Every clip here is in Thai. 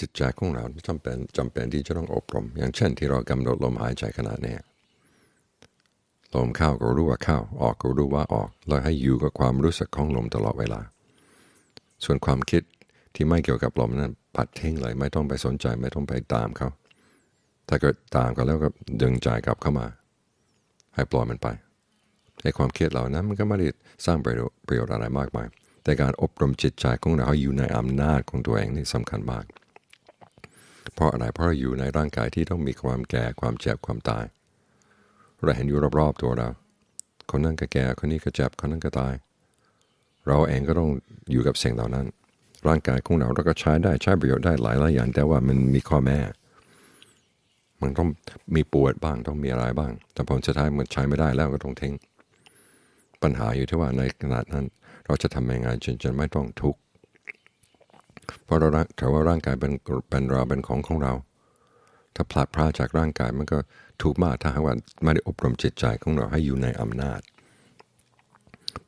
จิตใจของเราจำเป็นจำเป็นที่จะต้องอบรม อย่างเช่นที่เรากำหนดลมหายใจขณะนี้ลมเข้าก็รู้ว่าเข้าออกก็รู้ว่าออกเราให้อยู่กับความรู้สึกของลมตลอดเวลา ส่วนความคิดที่ไม่เกี่ยวกับลมนั้นปัดทิ้งเลยไม่ต้องไปสนใจไม่ต้องไปตามเขาถ้าเกิดตามก็แล้วก็ดึงใจกลับเข้ามา ให้ปล่อยมันไปไอ้ความคิดเหล่านั้นมันก็ไม่ได้สร้างประโยชน์อะไรมากมาย แต่การอบรมจิตใจของเราให้อยู่ในอำนาจของตัวเองนี่สำคัญมาก เพราะอะไรเพราะอยู่ในร่างกายที่ต้องมีความแก่ความเจ็บความตาย เราเห็นอยู่รอบๆตัวเรา คนนั้นก็แก่คนนี้ก็เจ็บคนนั้นก็ตาย เราเองก็ต้องอยู่กับสิ่งเหล่านั้น ร่างกายของเราเราก็ใช้ได้ใช้ประโยชน์ได้หลายหลายอย่าง แต่ว่ามันมีข้อแม่มันต้องมีปวดบ้างต้องมีอะไรบ้าง แต่ผลสุดท้ายมันใช้ไม่ได้แล้วก็ต้องทิ้งปัญหาอยู่ที่ว่าในขณะนั้น เราจะทำยังไงจนจะไม่ต้องทุกข์ เพราะเราถือว่าร่างกายเป็นเป็นเราเป็นของของเรา ถ้าพลาดพลาดจากร่างกายมันก็ถูกมากถ้าหากว่าไม่ได้อบรมจิตใจของเราให้อยู่ในอำนาจ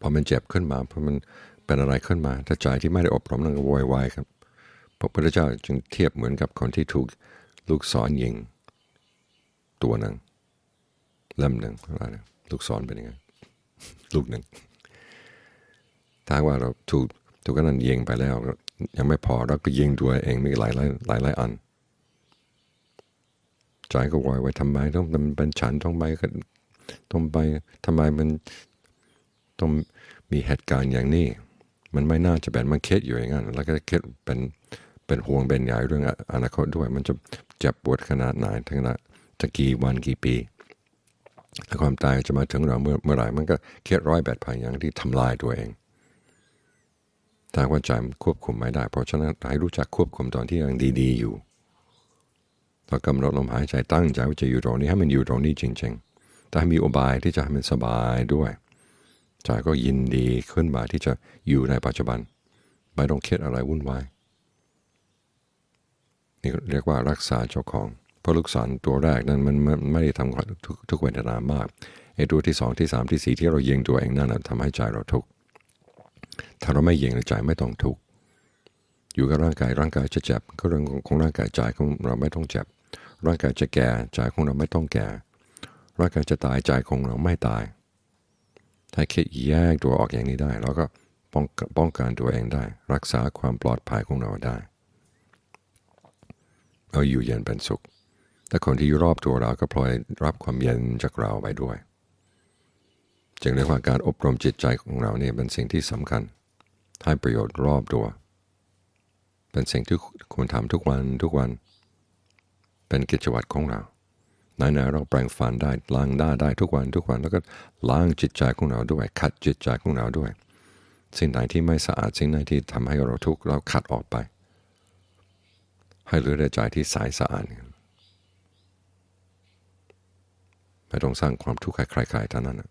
พอมันเจ็บขึ้นมาพอมันเป็นอะไรขึ้นมา ถ้าใจที่ไม่ได้อบรมนั่นก็วอยวายครับพระพุทธเจ้าจึงเทียบเหมือนกับคนที่ถูกลูกศรยิงตัวหนึ่งเล่มหนึ่งอะไรลูกศรเป็นยังไงลูกหนึ่งถ้าว่าเราถูกถูกนั้นยิงไปแล้ว ยังไม่พอเราก็ยิงตัวเองมีหลายหลายหลายหลายอัน ใจก็วายไว้ทำไมต้องมันเป็นฉันต้องไปต้องไปทำไมมันต้องมีเหตุการณ์อย่างนี้ มันไม่น่าจะเป็นมันคิดอยู่อย่างนั้นแล้วก็คิดเป็นเป็นห่วงเป็นใหญ่เรื่องอนาคตด้วย มันจะเจ็บปวดขนาดไหนทั้งนั้นจะกี่วันกี่ปีแล้วความตายจะมาถึงเราเมื่อเมื่อไหร่มันก็เครียดร้อยแปดพันอย่างที่ทำลายตัวเอง ถ้าว่าใจควบคุมไม่ได้ เพราะฉะนั้นให้รู้จักควบคุมตอนที่ยังดี ๆ อยู่เรากำหนดลมหายใจตั้งใจว่าจะอยู่ตรงนี้ให้มันอยู่ตรงนี้จริงๆ แต่ให้มีอบายที่จะให้มันสบายด้วยใจก็ยินดีขึ้นมาที่จะอยู่ในปัจจุบัน ไม่ต้องคิดอะไรวุ่นวาย นี่เรียกว่ารักษาเจ้าของ เพราะลูกศรตัวแรกนั้นมันไม่ได้ทำทุกทุกเวทนามากไอ้ตัวที่สองที่สามที่สี่ที่เรายิงตัวเองนั่นทำให้ใจเราทุกข์ ถ้าเราไม่เยิงใจไม่ต้องทุกข์อยู่กับร่างกายร่างกายจะเจ็บก็เรื่องของร่างกายใจของเราไม่ต้องเจ็บ ร่างกายจะแก่ใจของเราไม่ต้องแก่ ร่างกายจะตายใจของเราไม่ตาย ถ้าคิดแยกตัวออกอย่างนี้ได้ เราก็ป้องป้องกันตัวเองได้ รักษาความปลอดภัยของเราได้เราอยู่เย็นเป็นสุข แต่คนที่อยู่รอบตัวเราก็พลอยรับความเย็นจากเราไปด้วย จึงเรียกว่าการอบรมจิตใจของเราเนี่ยเป็นสิ่งที่สำคัญ ให้ประโยชน์รอบตัว เป็นสิ่งที่ควรทำทุกวันทุกวัน เป็นกิจวัตรของเราไหนๆเราแปลงฟันได้ล้างหน้าได้ทุกวันทุกวัน แล้วก็ล้างจิตใจของเราด้วย ขัดจิตใจของเราด้วย สิ่งไหนที่ไม่สะอาดสิ่งไหนที่ทำให้เราทุกข์เราขัดออกไป ให้เหลือแต่ใจที่ใสสะอาดไม่ต้องสร้างความทุกข์ให้ใครๆท่านั้น